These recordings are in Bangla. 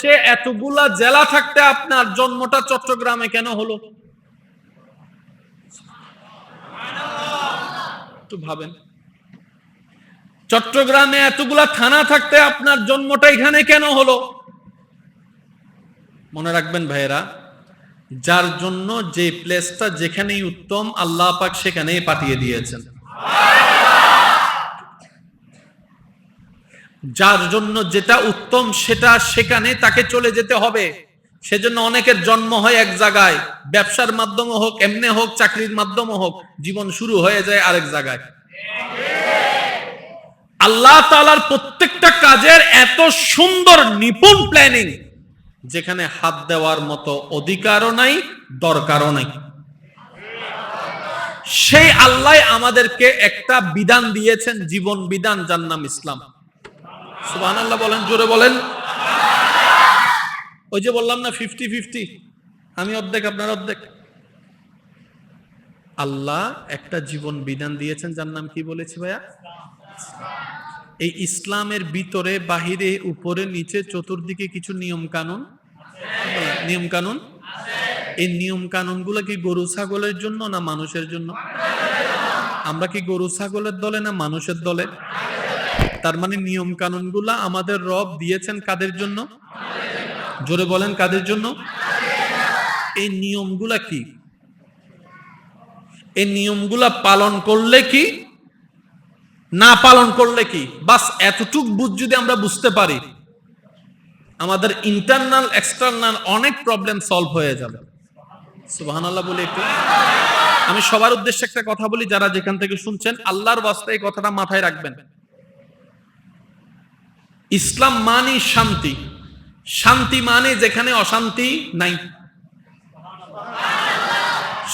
সে এতগুলা জেলা থাকতে আপনার জন্মটা চট্টগ্রামে কেন হলো? একটু ভাবেন। চট্টগ্রামে এতগুলা থানা থাকতে আপনার জন্মটা এখানে কেন হলো? মনে রাখবেন ভাইয়েরা, যার জন্য যে প্লেসটা যেখানেই উত্তম, আল্লাহ পাক সেখানেই পাঠিয়ে দিয়েছেন। যার জন্য যেটা উত্তম সেটা সেখানে তাকে চলে যেতে হবে। সেজন্য অনেকের জন্ম হয় এক জায়গায়, ব্যবসার মাধ্যমে হোক, এমনি হোক, চাকরির মাধ্যমে হোক, জীবন শুরু হয়ে যায় আরেক জায়গায়। আল্লাহ তালার প্রত্যেকটা কাজের এত সুন্দর নিপুণ প্ল্যানিং যেখানে হাত দেওয়ার মতো অধিকারও নাই, দরকারও নাই। সেই আল্লাহ আমাদেরকে একটা বিধান দিয়েছেন, জীবন বিধান, যার নাম ইসলাম। আল্লাহ বলেন, জোরে বলেন। ওই যে বললাম না ফিফটি ফিফটি আমি অর্ধেক, আপনার অর্ধেক। আল্লাহ একটা জীবন বিধান দিয়েছেন, যার নাম কি বলেছি ভাইয়া? এই ইসলামের ভিতরে, বাহিরে, উপরে, নিচে, চতুর্দিকে কিছু নিয়ম কানুন নিয়ম কানুন এই নিয়ম কানুনগুলো কি গরু, ছাগলের জন্য না মানুষের জন্য? আমরা কি গরু, ছাগলের দলে না মানুষের দলে? তার মানে নিয়ম কানুনগুলা আমাদের রব দিয়েছেন কাদের জন্য? জোরে বলেন কাদের জন্য? এই নিয়মগুলা কি? এই নিয়মগুলা পালন করলে কি? না পালন করলে কি? বাস এতটুক বুঝ যদি আমরা বুঝতে পারি, আমাদের ইন্টারনাল এক্সটার্নাল অনেক প্রবলেম সলভ হয়ে যাবে। সুবাহান আল্লাহ বলে একটু। আমি সবার উদ্দেশ্যে একটা কথা বলি, যারা যেখান থেকে শুনছেন, আল্লাহর বাস্তে এই কথাটা মাথায় রাখবেন। ইসলাম মানে শান্তি। শান্তি মানে যেখানে অশান্তি নাই।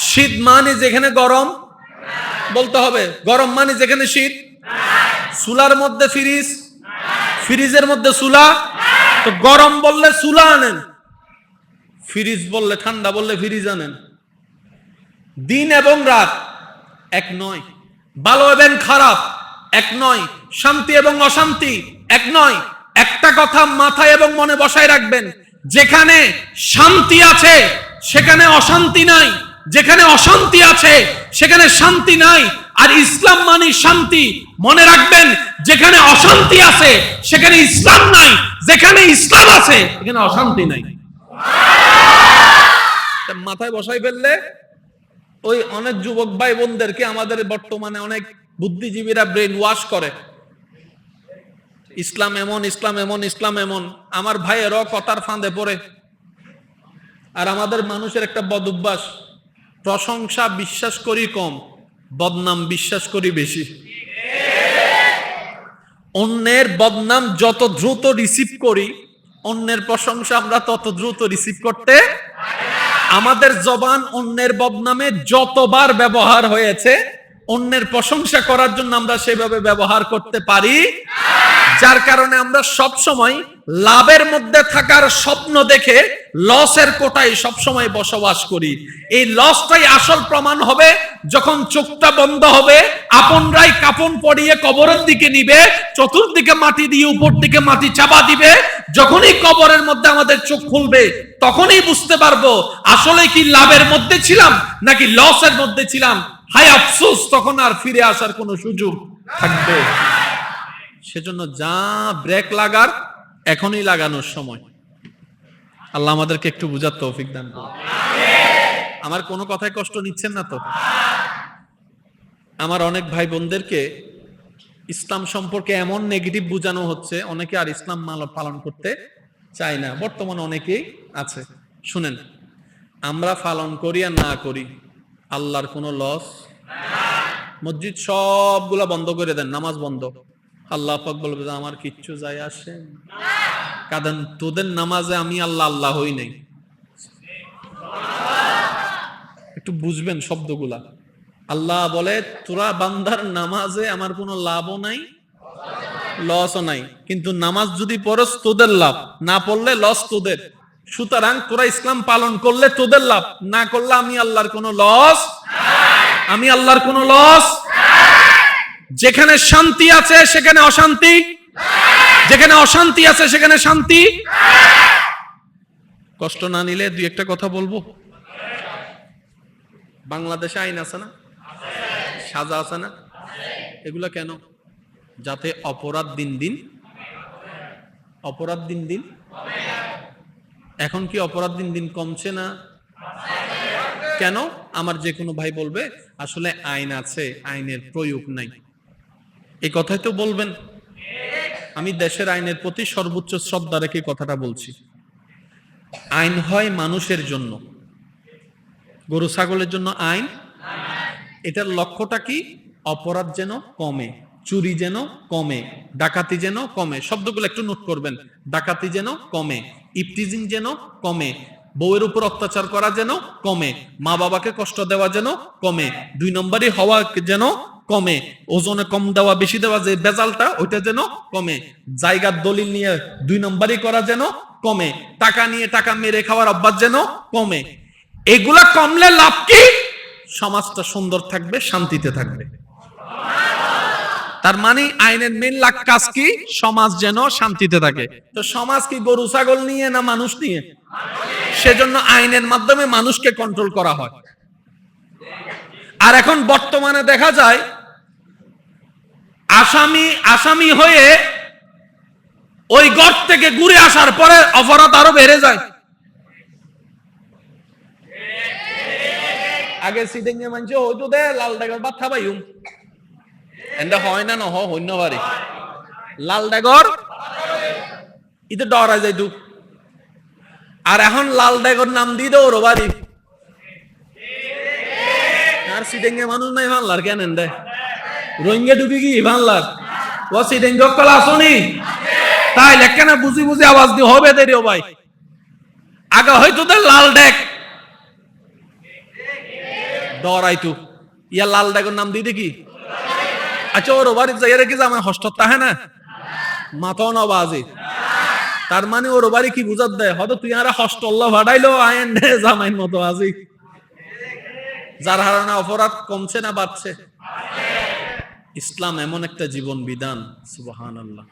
শীত মানে যেখানে গরম, বলতে হবে, গরম মানে যেখানে শীত। সুলার মধ্যে ফ্রিজ, ফ্রিজের মধ্যে সুলা তো গরম বললে সুলা আনেন, ফ্রিজ বললে ঠান্ডা বললে ফ্রিজ আনেন। দিন এবং রাত এক নয়, ভালো এবং খারাপ। এক নয়, শান্তি এবং অশান্তি। এক নয়, একটা কথা মাথায় এবং মনে বসায় রাখবেন, যেখানে শান্তি আছে, সেখানে অশান্তি নাই। যেখানে অশান্তি আছে, সেখানে শান্তি নাই। আর ইসলাম মানে শান্তি। মনে রাখবেন, যেখানে অশান্তি আছে, সেখানে ইসলাম নাই। যেখানে ইসলাম আছে, সেখানে অশান্তি নাই। মাথায় বসাই ফেললে, ওই অনেক যুবক ভাই বোনদেরকে আমাদের বর্তমানে অনেক বুদ্ধিজীবীরা ব্রেন ওয়াশ করে। ইসলাম এমন ইসলাম এমন ইসলাম এমন। আমার ভাইয়েরও কথার ফাঁদে পড়ে। আর আমাদের মানুষের একটা বদ অভ্যাস প্রশংসা বিশ্বাস করি কম, বদনাম বিশ্বাস করি বেশি। অন্যের বদনাম যত দ্রুত রিসিভ করি, অন্যের প্রশংসা আমরা তত দ্রুত রিসিভ করতে আমাদের জবান অন্যের বদনামে যতবার ব্যবহার হয়েছে অন্যের প্রশংসা করার জন্য আমরা সেভাবে ব্যবহার করতে পারি। যার কারণে আমরা সব সময় লাভের মধ্যে থাকার স্বপ্ন দেখে লসের কোটায় সব সময় বসবাস করি। এই লসটাই আসল প্রমাণ হবে যখন চোখটা বন্ধ হবে, আপনরাই কাপন পড়িয়ে কবরের দিকে নিবে, চতুর্দিকে মাটি দিয়ে উপর দিকে মাটি চাপা দিবে। যখনই কবরের মধ্যে আমাদের চোখ খুলবে, তখনই বুঝতে পারব আসলে কি লাভের মধ্যে ছিলাম নাকি লসের মধ্যে ছিলাম। হাই আফসোস, তখন আর ফিরে আসার কোনো সুযোগ থাকবে। সেজন্য যা ব্রেক লাগার, এখনই লাগানোর সময়। আল্লাহ আমাদেরকে একটু বুঝার তৌফিক দান আমার কোনো কথায় কষ্ট নিচ্ছেন না তো? আমার অনেক ভাই বোনদেরকে ইসলাম সম্পর্কে এমন নেগেটিভ বোঝানো হচ্ছে, অনেকে আর ইসলাম পালন করতে চায় না। বর্তমানে অনেকেই আছে। শুনেন, আমরা পালন করি আর না করি। আল্লাহর কোনো লস মসজিদ সবগুলা বন্ধ করে দেন, নামাজ বন্ধ। আল্লাহ পাক বলবে আমার কিচ্ছু যায় আসে। কারণ তোদের নামাজে আমি আল্লাহ আল্লাহ হই নাই। একটু বুঝবেন শব্দগুলা। আল্লাহ বলে, তোরা বান্দার নামাজে আমার কোনো লাভও নাই লসও নাই। কিন্তু নামাজ যদি পড়স, তোদের লাভ। না পড়লে লস তোদের। সুতরাং তোরা ইসলাম পালন করলে তোদের লাভ, না করলে আমি আল্লাহর কোনো লস আমি আল্লাহর কোনো লস যেখানে শান্তি আছে, সেখানে অশান্তি? যেখানে অশান্তি আছে, সেখানে শান্তি? কষ্ট না নিলে দুই একটা কথা বলব? বাংলাদেশে আইন আছে না? সাজা আছে না? এগুলা কেন? যাতে অপরাধ দিন দিন, অপরাধ দিন দিন এখন কি অপরাধ দিন দিন কমছে না? কেন? আমার যে কোনো ভাই বলবে, আসলে আইন আছে, আইনের প্রয়োগ নাই। এই কথাই তো বলবেন। আমি দেশের আইনের প্রতি সর্বোচ্চ শ্রদ্ধা রেখে কথাটা বলছি। আইন হয় মানুষের জন্য। গরু, ছাগলের জন্য আইন। এটার লক্ষ্যটা কি? অপরাধ যেন কমে, চুরি যেন কমে, ডাকাতি যেন কমে। শব্দগুলো একটু নোট করবেন। ডাকাতি যেন কমে ইপটিজিং যেন কমে, বউয়ের উপর অত্যাচার করা যেন কমে, মা বাবাকে কষ্ট দেওয়া যেন কমে, দুই নম্বরই হওয়া যেন কমে, ওজনে কম দেওয়া, বেশি দেওয়া, যে বেজালটা, ওইটা যেন কমে, জায়গার দলিল নিয়ে দুই নম্বরই করা যেন কমে, টাকা নিয়ে টাকা মেরে খাওয়ার অভ্যাস যেন কমে। এগুলা কমলে লাভ কি? সমাজটা সুন্দর থাকবে, শান্তিতে থাকবে। তার মানে আইনের মেন লাখ কাজ কি? সমাজ যেন শান্তিতে থাকে। তো সমাজ কি গরু, ছাগল নিয়ে না মানুষ নিয়ে? সেজন্য আইনের মাধ্যমে মানুষকে কন্ট্রোল করা হয়। আর এখন বর্তমানে দেখা যায়, আসামি আসামি হয়ে ওই ঘর থেকে ঘুরে আসার পরে অপরাধ আরও বেড়ে যায়। আগে সিটিং এ মানছে হয়তো দে, লাল ডাগর বাদ খাবাইম এন্ডা হয় না নহ হইন্য বাড়ি লাল ডাগর? ইতে ডরা যাই তু আর এখন লাল ডাগর নাম দি দে ওর বাড়ি। আর এ মানুষ নাই বাংলার কেন এন্ডে রোহিঙ্গা ডুবি কি বাংলার ও সিটিং কল আসনি। তাই লেখানে বুঝি বুঝি আওয়াজ দিয়ে হবে দেরি ভাই। আগে হয়তো দে লাল ডেক। ডরাই তু ইয়া লাল ডাগর নাম দি দেখি। আচ্ছা ওর বাড়ি যাই রেখে আমার হস্ত তাহে না? মাথাও না বাজে। তার মানে ওর বাড়ি কি বুঝাত দেয়? হয়তো তুই আর হস্টল্লা ভাড়াইলো আইন রে জামাইন মতো আজি যার হারানা অপরাধ কমছে না বাড়ছে। ইসলাম এমন একটা জীবন বিধান সুবহান আল্লাহ